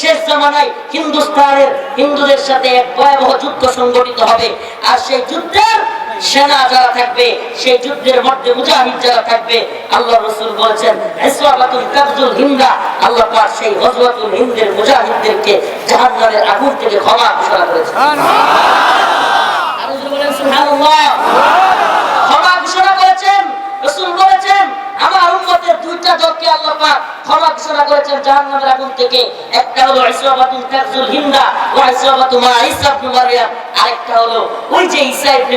শেষ জামানায় হিন্দুস্তানের হিন্দুদের সাথে এক ভয়াবহ যুদ্ধ সংগঠিত হবে। আর সেই যুদ্ধের সেনা যারা থাকবে সেই যুদ্ধের মধ্যে মুজাহিদ যারা থাকবে আল্লাহ রসুল বলেছেন ইসলামাতুল কাবজুল হিন্দা আল্লাহ পাক সেই হজরতুল হিন্দের মুজাহিদদেরকে জাহান্নামের আগুন থেকে ক্ষমা ঘোষণা করেছেন। ক্ষমা ঘোষণা করেছেন রাসূল বলেছেন আমার উম্মতের দুইটা দলকে আল্লাহ ক্ষমা ঘোষণা করেছেন জাহান্নামের আগুন থেকে। একটা হলো হিন্দা মা ইবনে আরেকটা হলো ওই যে ইবনে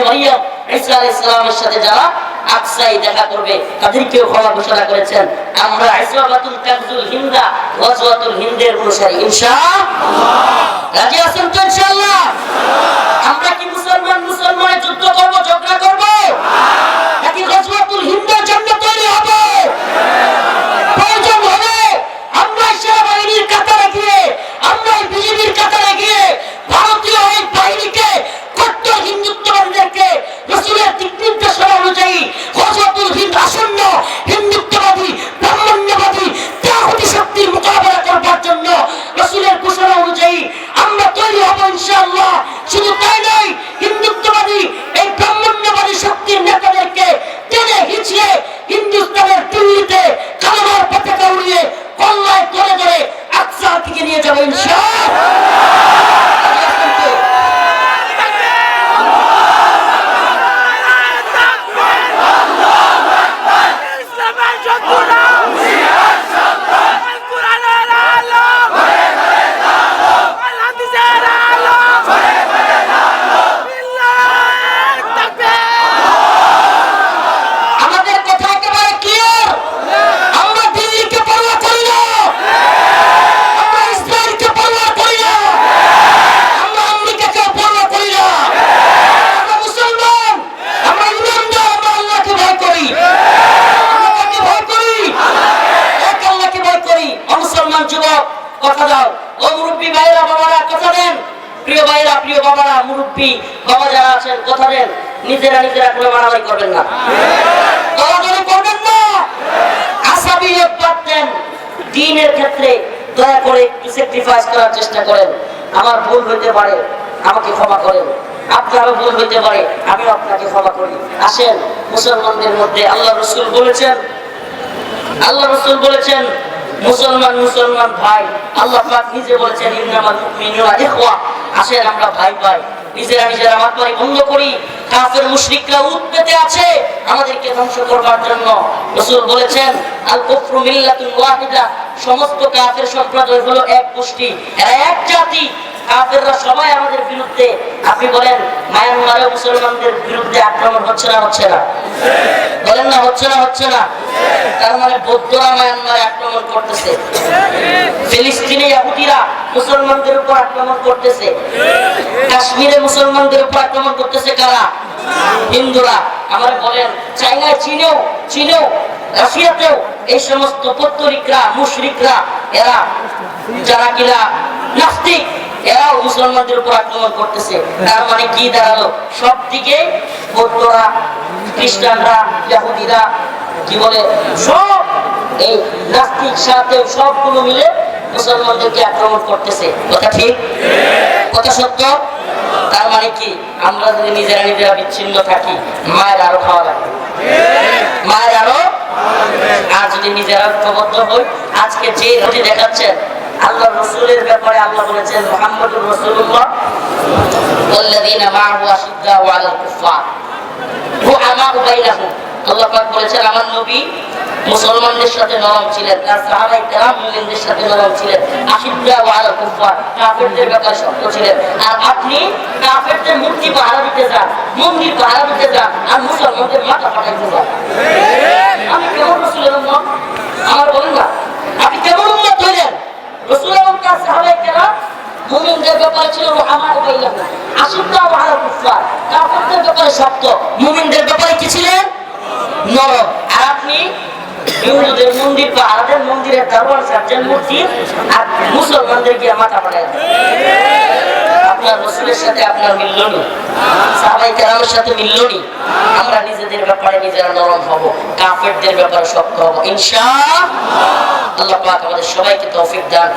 আলাইহিস সাথে যারা আকসাই দেখা করবে, তাদেরকেও ক্ষমা ঘোষণা করেছেন। আমরা কাবজুল হিন্দা হিন্দের অনুসারী, ইনশাআল্লাহ। রাজি আছেন তো ইনশাআল্লাহ? আমরা কি মুসলমান মুসলমানের যুদ্ধ করব, ঝগড়া করব? নাকি গজওয়াতুল হিন্দের জন্য তৈরি হব প্রয়োজন হলে আমরা সেনাবাহিনীর কাতারে গিয়ে আমরা বিজেপির কাতারে গিয়ে ভারতীয় এই বাহিনীকে কট্টর হিন্দুত্ববাদীদেরকে রসুলের দিক নির্দেশনা অনুযায়ী গজওয়াতুল হিন্দ আসন্ন হিন্দুত্ববাদী ব্রাহ্মণ্যবাদী ত্যাগতি শক্তির মোকাবেলা করবার জন্য রসুলের ঘোষণা অনুযায়ী আমরা তৈরি হব ইনশাআল্লাহ শুধু তাই নয় হিন্দুত্ববাদী এই ব্রাহ্মণ্যবাদী শক্তির নেতাদেরকে টেনে হিঁচড়ে হিন্দুস্তানের দিল্লিতে কালামার পতাকা উড়িয়ে কল্লায় ধরে ধরে আকসার দিকে নিয়ে যাব ইনশাআল্লাহ ইসলামের শত্রুরা আল কোরআনের আলো আল হাদিসের আলো বিল্লাহ তাকবীর আমাদের কথা একেবারে ক্লিয়ার আমরা দিল্লিকে পরোয়া করি না আমরা ইসরায়েলকে পরোয়া করি না আমরা আমেরিকাকে পরোয়া করি না আমরা মুসলমান আমরা ইমানদার আমরা আল্লাহকে ভয় করি আমরা কাকে ভয় করি এক আল্লাহকে ভয় করি ও মুসলমান যুবক কথা দাও ও মুরব্বী ভাইরা বাবারা কথা দেন প্রিয় ভাইরা প্রিয় বাবারা মুরব্বী বাবা যারা আছেন, কথা দেন। নিজেরা নিজেরা কোনো মারামারি করবেন না। দলাদলি করবেন না। দিনের ক্ষেত্রে দয়া করে একটু স্যাক্রিফাইস করার চেষ্টা করেন। আমার ভুল হইতে পারে, আমাকে ক্ষমা করেন। আপনারও ভুল হইতে পারে, আমিও আপনাকে ক্ষমা করি। আসেন, মুসলমানদের মধ্যে আল্লাহ রসুল বলেছেন, আল্লাহ রসুল বলেছেন, মুসলমান মুসলমান ভাই। আল্লাহ নিজে বলেছেন আসেন, আমরা ভাই ভাই নিজেরা নিজেরা করি। কাফের মুশরিকরা উত পেতে আছে, আমাদেরকে ধ্বংস করবার জন্য। রসুল বলেছেন আল কুফরু মিল্লাতুন ওয়াহিদা। সমস্ত কাফের সম্প্রদায় হলো এক এরা এক জাতি। কাফেররা সবাই আমাদের বিরুদ্ধে, আপনি বলেন মায়ানমারে মুসলমানদের বিরুদ্ধে আক্রমণ হচ্ছে না হচ্ছে না? বলেন না, হচ্ছে না হচ্ছে না? তার মানে বৌদ্ধরা মায়ানমারে আক্রমণ করতেছে। ফিলিস্তিনে ইহুদিরা মুসলমানদের উপর আক্রমণ করতেছে। কাশ্মীরে মুসলমানদের উপর আক্রমণ করতেছে কারা? হিন্দুরা। আমার বলেন, চাইনায় চীনেও চীনেও, রাশিয়াতেও এই সমস্ত পত্তরিকরা, মুশরিকরা, এরা যারা কিনা নাস্তিক, এরাও মুসলমানদের উপর আক্রমণ করতেছে। তার মানে কি দাঁড়াল? সব দিকে বৌদ্ধরা, খ্রিস্টানরা, ইহুদিরা, কি বলে? সব এই নাস্তিক সাথে সবগুলো মিলে মুসলমানদেরকে আক্রমণ করতেছে কথা ঠিক কথা সত্য তার মানে কি আমরা যদি নিজেরা নিজেরা বিচ্ছিন্ন থাকি মায়ের আরো খাওয়া লাগবে মায়ের আরো আর যদি নিজেরা ঐক্যবদ্ধ হই আজকে যে রুটি দেখাচ্ছেন আল্লাহ রসুলের ব্যাপারে আল্লাহ বলেছেন মোহাম্মদুর রসুল্লাহ والذين معه أشداء على الكفار رحماء بينهم আল্লাহ বলেছেন, আমার নবী মুসলমানদের সাথে নরম ছিলেন তার সাহাবাই কেরাম সাথে নরম ছিলেন। আশিদ্দা ওয়াল কুফার কাফেরদের ব্যাপারে শক্ত ছিলেন। আর আপনি কাফেরদের মূর্তি পাহারা দিতে যান, মন্দির পাহারা দিতে যান আর মুসলমানদের মাথা যান। আমি কেমন আমার বলেন না আপনি কেমন উম্মত হইলেন? রসুল এবং তার সাহাবাই কেরাম মুমিনদের ব্যাপারে ছিল আমার বাইলাহু আশিদ্দা ওয়াল কুফার কাফেরদের ব্যাপারে শক্ত। মুমিনদের ব্যাপারে কি ছিলেন? আপনি হিন্দুদের মন্দির মন্দিরের মূর্তি আর মুসলমানদের গিয়ে মাথা পাঠায় আমরা নিজেদের ব্যাপারে নিজেরা নরম ব্যাপারে ইনশা আল্লাহ আমাদের সবাইকে তৌফিক দান।